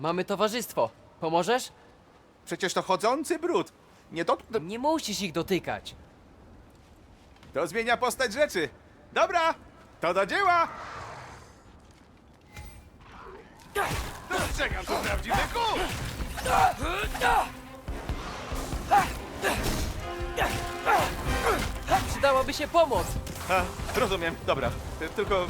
Mamy towarzystwo. Pomożesz? Przecież to chodzący brud. Nie dotknę. Nie musisz ich dotykać. To zmienia postać rzeczy. Dobra, to do dzieła! Dostrzegam tu prawdziwy kół! Przydałaby się pomoc. A, rozumiem, dobra. Ty- Tylko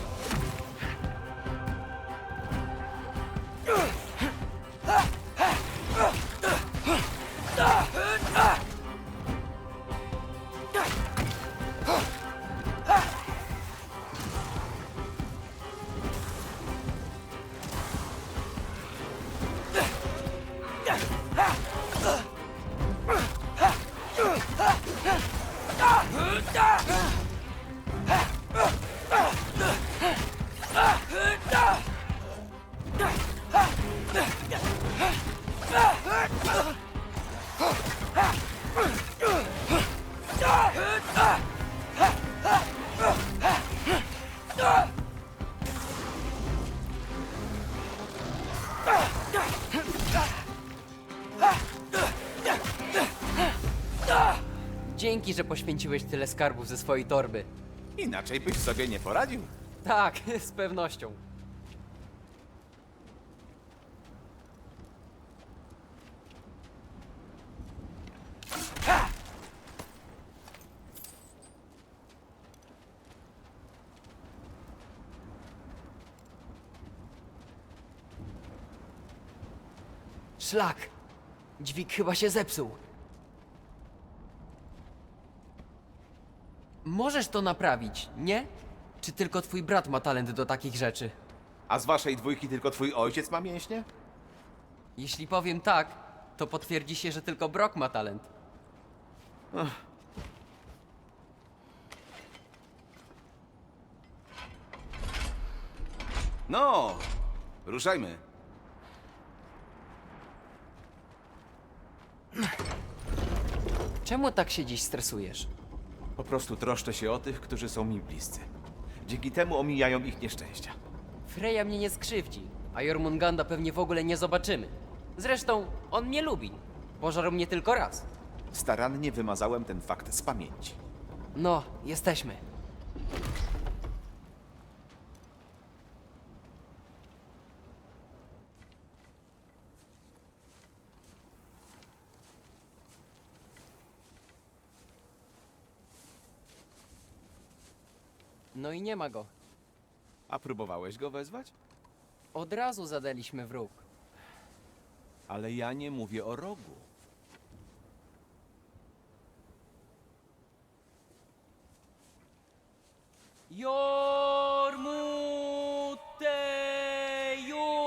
Dzięki, że poświęciłeś tyle skarbów ze swojej torby. inaczej byś sobie nie poradził. Tak, z pewnością. Szlak! Dźwig chyba się zepsuł. Możesz to naprawić, nie? Czy tylko twój brat ma talent do takich rzeczy? A z waszej dwójki tylko twój ojciec ma mięśnie? Jeśli powiem tak, to potwierdzi się, że tylko Brock ma talent. No, ruszajmy. Czemu tak się dziś stresujesz? Po prostu troszczę się o tych, którzy są mi bliscy. Dzięki temu omijają ich nieszczęścia. Freya mnie nie skrzywdzi, a Jormunganda pewnie w ogóle nie zobaczymy. Zresztą, on mnie lubi. Pożarł mnie tylko raz. Starannie wymazałem ten fakt z pamięci. No, jesteśmy. No i nie ma go. A próbowałeś go wezwać? Od razu zadaliśmy wróg. Ale ja nie mówię o rogu.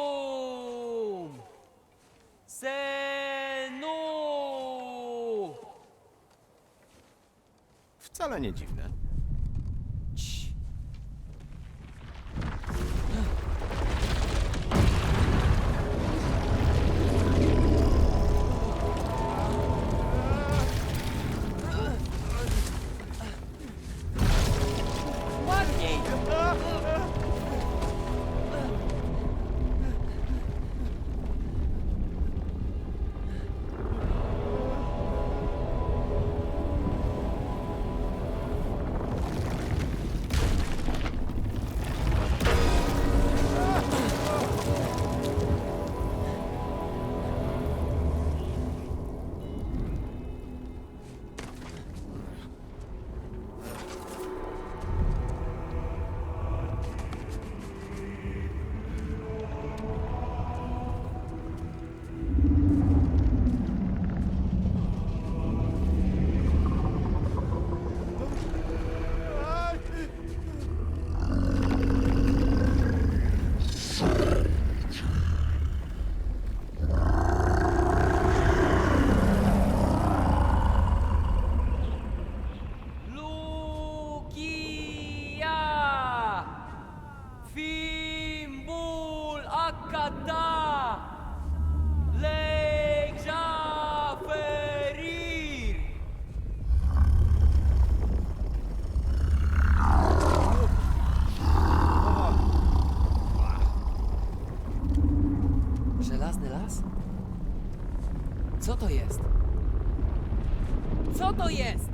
Jormutejum! Senu! Wcale nie dziwne. Co to jest?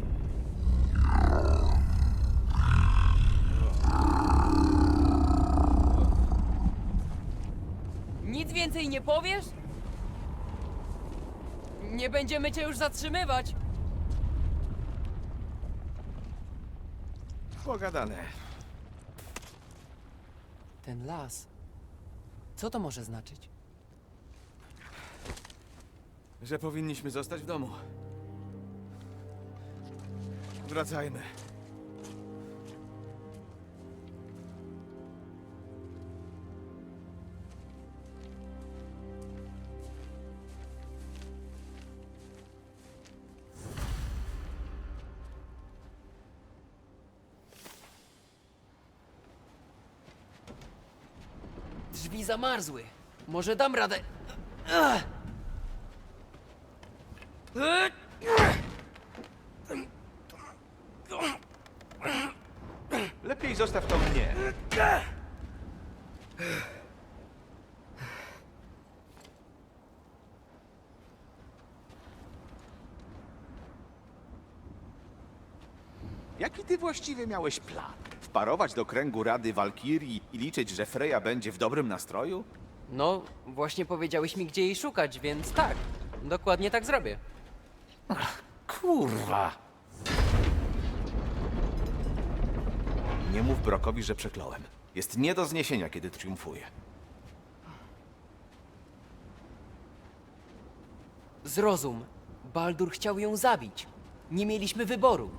Nic więcej nie powiesz? Nie będziemy cię już zatrzymywać. Pogadane. Ten las. Co to może znaczyć? Że powinniśmy zostać w domu. Wracajmy. Drzwi zamarzły. Może dam radę. Ach. Lepiej zostaw to mnie. Jaki ty właściwie miałeś plan? Wparować do kręgu Rady Walkirii i liczyć, że Freya będzie w dobrym nastroju? No, właśnie powiedziałeś mi, gdzie jej szukać, więc tak. Dokładnie tak zrobię. Kurwa! Nie mów Brokowi, że przekląłem. Jest nie do zniesienia, kiedy triumfuje. Zrozum. Baldur chciał ją zabić. Nie mieliśmy wyboru.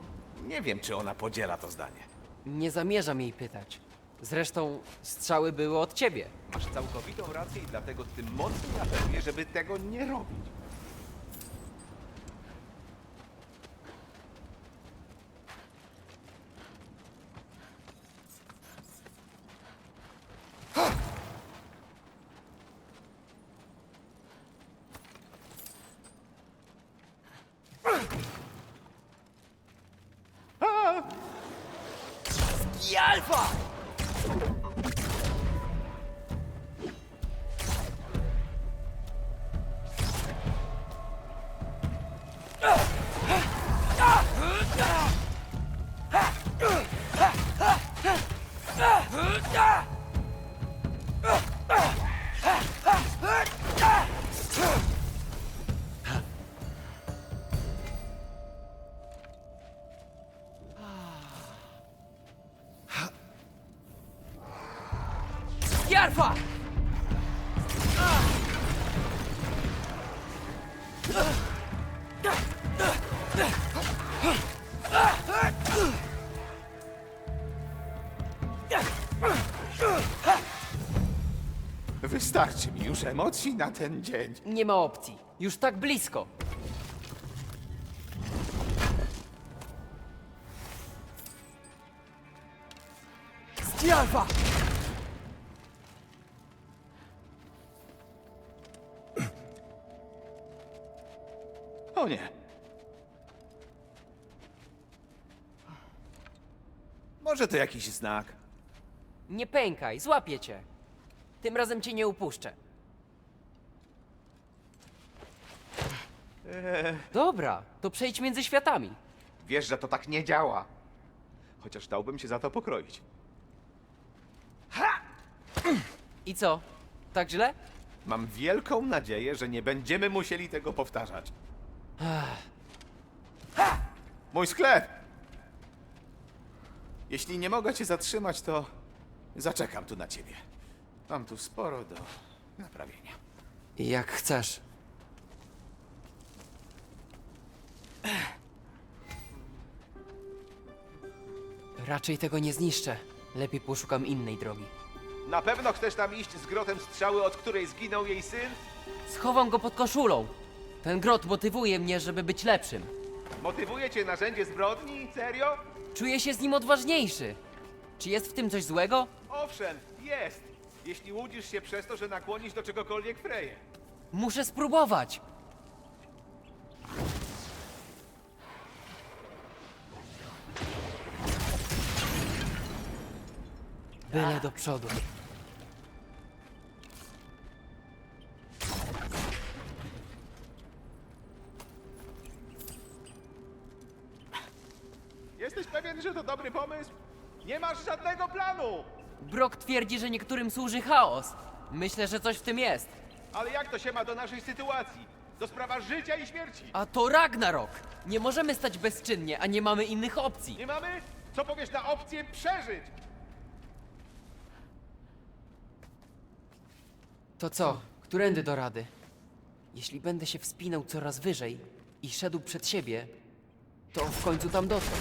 Nie wiem, czy ona podziela to zdanie. Nie zamierzam jej pytać. Zresztą strzały były od ciebie. Masz całkowitą rację i dlatego tym mocniej apeluję, żeby tego nie robić. I alfa! I alfa! Wystarczy mi już emocji na ten dzień. Nie ma opcji. Już tak blisko. Sti O nie. Może to jakiś znak. Nie pękaj, złapię cię. Tym razem cię nie upuszczę. Dobra, to przejdź między światami. Wiesz, że to tak nie działa. Chociaż dałbym się za to pokroić. I co? Tak źle? Mam wielką nadzieję, że nie będziemy musieli tego powtarzać. Mój sklep! Jeśli nie mogę cię zatrzymać, to zaczekam tu na ciebie. Mam tu sporo do naprawienia. Jak chcesz. Raczej tego nie zniszczę. Lepiej poszukam innej drogi. Na pewno chcesz tam iść z grotem strzały, od której zginął jej syn? Schowam go pod koszulą. Ten grot motywuje mnie, żeby być lepszym. Motywuje cię narzędzie zbrodni? Serio? Czuję się z nim odważniejszy. Czy jest w tym coś złego? Owszem, jest. Jeśli łudzisz się przez to, że nakłonisz do czegokolwiek Freję. Muszę spróbować. Byle do przodu. Dobry pomysł? Nie masz żadnego planu! Brock twierdzi, że niektórym służy chaos. Myślę, że coś w tym jest. Ale jak to się ma do naszej sytuacji? To sprawa życia i śmierci. A to Ragnarok! Nie możemy stać bezczynnie, a nie mamy innych opcji. Nie mamy? Co powiesz na opcję przeżyć? To co? Którędy do rady? Jeśli będę się wspinał coraz wyżej i szedł przed siebie, to w końcu tam dotrę.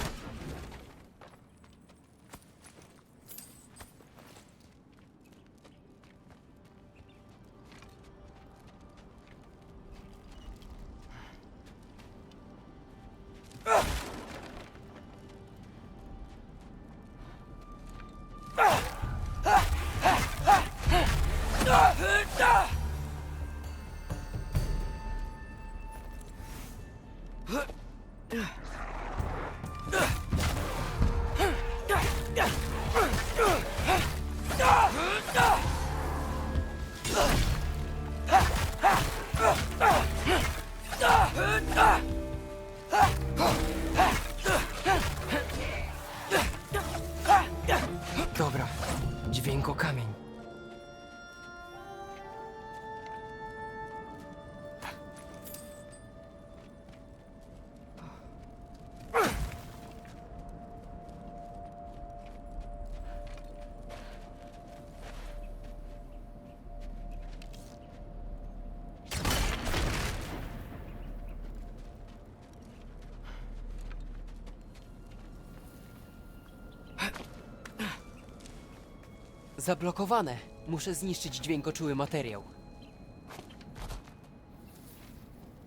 Zablokowane. Muszę zniszczyć dźwiękoczuły materiał.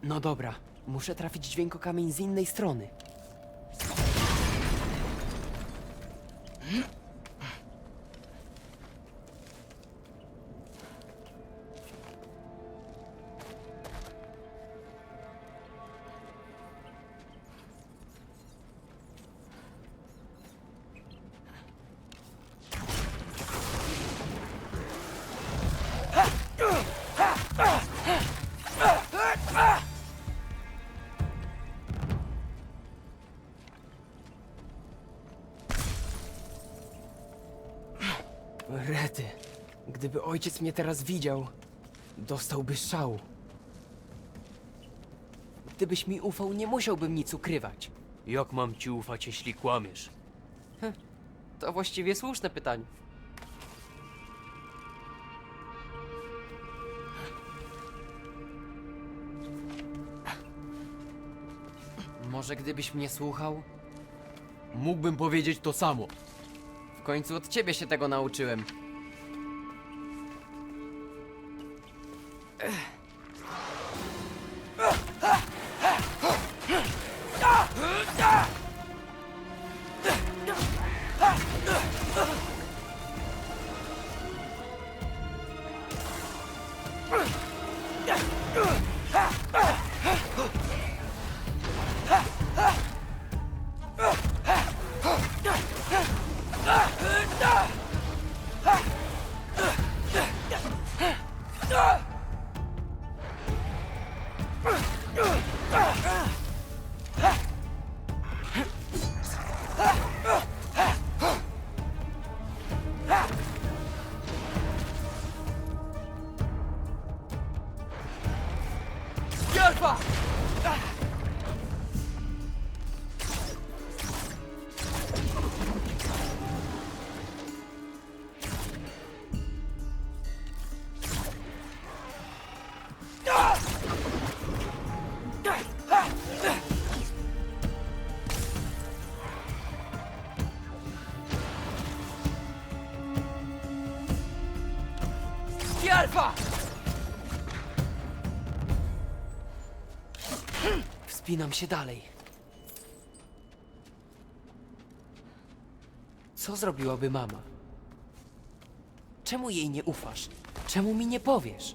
No dobra, muszę trafić dźwiękokamień z innej strony. Rety. Gdyby ojciec mnie teraz widział, dostałby szału. Gdybyś mi ufał, nie musiałbym nic ukrywać. Jak mam ci ufać, jeśli kłamiesz? To właściwie słuszne pytanie. Może gdybyś mnie słuchał, mógłbym powiedzieć to samo. W końcu od ciebie się tego nauczyłem. Opfer! Die Alpha! Wspinam się dalej. Co zrobiłaby mama? Czemu jej nie ufasz? Czemu mi nie powiesz?